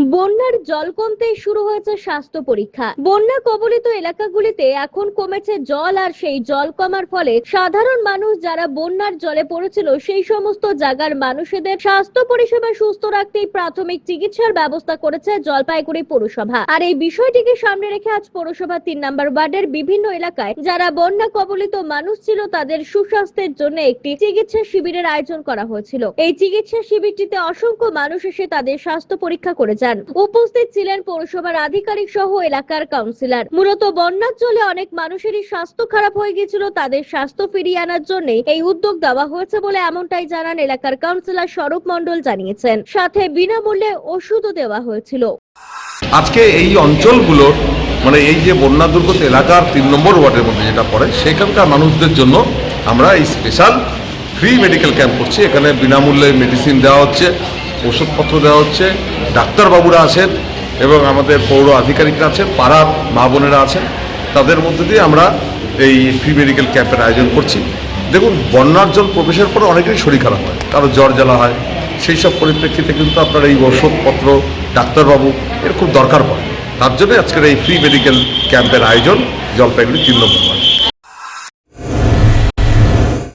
বন্যার জল কমতেই শুরু হয়েছে স্বাস্থ্য পরীক্ষা। বন্যা কবলিত এলাকাগুলিতে এখন কমেছে জল আর সেই জল কমার ফলে সাধারণ মানুষ যারা বন্যার জলে পড়েছিল, সেই সমস্ত জায়গার মানুষদের স্বাস্থ্য পরিষেবা সুস্থ রাখতেই প্রাথমিক চিকিৎসার ব্যবস্থা করেছে জলপাইগুড়ি পৌরসভা। আর এই বিষয়টিকে সামনে রেখে আজ পৌরসভা তিন নম্বর ওয়ার্ডের বিভিন্ন এলাকায় যারা বন্যা কবলিত মানুষ ছিল, তাদের সুস্বাস্থ্যের জন্য একটি চিকিৎসা শিবিরের আয়োজন করা হয়েছিল। এই চিকিৎসা শিবিরটিতে অসংখ্য মানুষ এসে তাদের স্বাস্থ্য পরীক্ষা করে যান উপস্থিত ছিলেন পৌরসভার আধিকারিক সহ এলাকার কাউন্সিলর। মূলত বন্যার জলে অনেক মানুষেরই স্বাস্থ্য খারাপ হয়ে গিয়েছিল তাদের স্বাস্থ্য ফিরিয়ে আনার জন্য এই উদ্যোগ দেওয়া হয়েছে বলে এমনটাই জানান এলাকার কাউন্সিলর স্বরূপ মণ্ডল জানিয়েছেন। সাথে বিনামূল্যে ওষুধও দেওয়া হয়েছিল। আজকে এই অঞ্চলগুলোর মানে এই যে বন্যা দুর্গত এলাকার তিন নম্বর ওয়ার্ডের মধ্যে যেটা পড়ে, সেখানকার মানুষদের জন্য আমরা এই স্পেশাল ফ্রি মেডিকেল ক্যাম্প করছি। এখানে বিনামূল্যে মেডিসিন দেওয়া হচ্ছে। ওষুধপত্র দেওয়া হচ্ছে, ডাক্তারবাবুরা আছেন এবং আমাদের পৌর আধিকারিকরা আছেন, পাড়ার মা বোনেরা আছেন। তাদের মধ্যে দিয়ে আমরা এই ফ্রি মেডিকেল ক্যাম্পের আয়োজন করছি। দেখুন বন্যার জল প্রবেশের পরে অনেকেরই শরীর খারাপ হয়, কারও জ্বর জ্বালা হয়, সেই সব পরিপ্রেক্ষিতে কিন্তু আপনার এই ওষুধপত্র, ডাক্তারবাবু, এর খুব দরকার পড়ে। তার জন্য আজকের এই ফ্রি মেডিকেল ক্যাম্পের আয়োজন, জলপাইগুড়ি তিন নম্বর।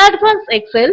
Advanced Excel.